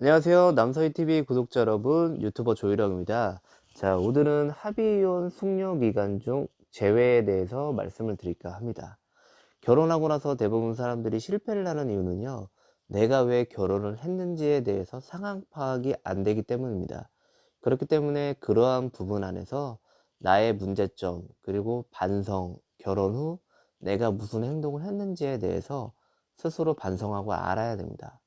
안녕하세요. 남서희TV 구독자 여러분, 유튜버 조일영입니다. 자, 오늘은 합의이혼 숙려 기간 중 재회에 대해서 말씀을 드릴까 합니다. 결혼하고 나서 대부분 사람들이 실패를 하는 이유는요, 내가 왜 결혼을 했는지에 대해서 상황 파악이 안 되기 때문입니다. 그렇기 때문에 그러한 부분 안에서 나의 문제점, 그리고 반성, 결혼 후 내가 무슨 행동을 했는지에 대해서 스스로 반성하고 알아야 됩니다.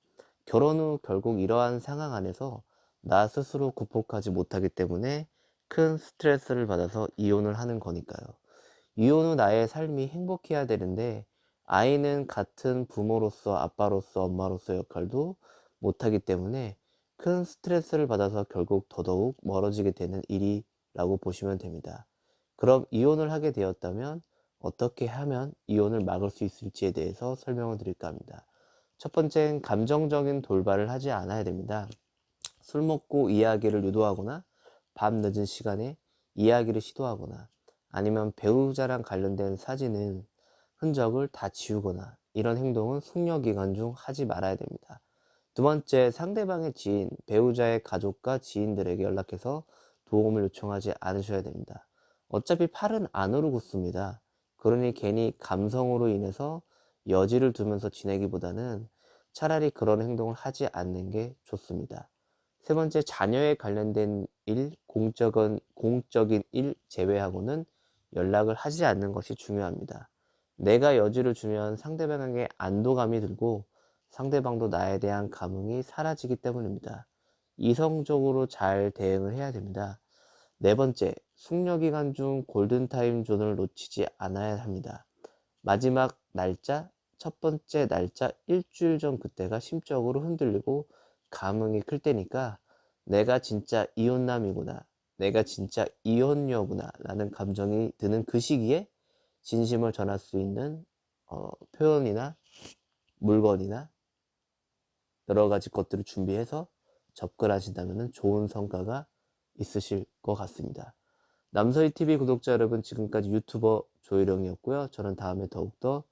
결혼 후 결국 이러한 상황 안에서 나 스스로 극복하지 못하기 때문에 큰 스트레스를 받아서 이혼을 하는 거니까요. 이혼 후 나의 삶이 행복해야 되는데 아이는 같은 부모로서 아빠로서 엄마로서 역할도 못하기 때문에 큰 스트레스를 받아서 결국 더더욱 멀어지게 되는 일이라고 보시면 됩니다. 그럼 이혼을 하게 되었다면 어떻게 하면 이혼을 막을 수 있을지에 대해서 설명을 드릴까 합니다. 첫 번째는 감정적인 돌발을 하지 않아야 됩니다. 술 먹고 이야기를 유도하거나 밤 늦은 시간에 이야기를 시도하거나 아니면 배우자랑 관련된 사진은 흔적을 다 지우거나 이런 행동은 숙려 기간 중 하지 말아야 됩니다. 두 번째, 상대방의 지인, 배우자의 가족과 지인들에게 연락해서 도움을 요청하지 않으셔야 됩니다. 어차피 팔은 안으로 굳습니다. 그러니 괜히 감성으로 인해서 여지를 두면서 지내기보다는 차라리 그런 행동을 하지 않는 게 좋습니다. 세 번째, 자녀에 관련된 일, 공적인, 공적인 일 제외하고는 연락을 하지 않는 것이 중요합니다. 내가 여지를 주면 상대방에게 안도감이 들고 상대방도 나에 대한 감흥이 사라지기 때문입니다. 이성적으로 잘 대응을 해야 됩니다. 네 번째, 숙려 기간 중 골든타임 존을 놓치지 않아야 합니다. 마지막 날짜, 첫 번째 날짜 일주일 전 그때가 심적으로 흔들리고 감흥이 클 때니까 내가 진짜 이혼남이구나. 내가 진짜 이혼녀구나. 라는 감정이 드는 그 시기에 진심을 전할 수 있는 어, 표현이나 물건이나 여러 가지 것들을 준비해서 접근하신다면 좋은 성과가 있으실 것 같습니다. 남서희 TV 구독자 여러분 지금까지 유튜버 조일영이었고요. 저는 다음에 더욱더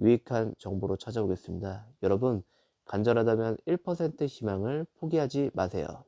유익한 정보로 찾아오겠습니다. 여러분 간절하다면 1% 희망을 포기하지 마세요.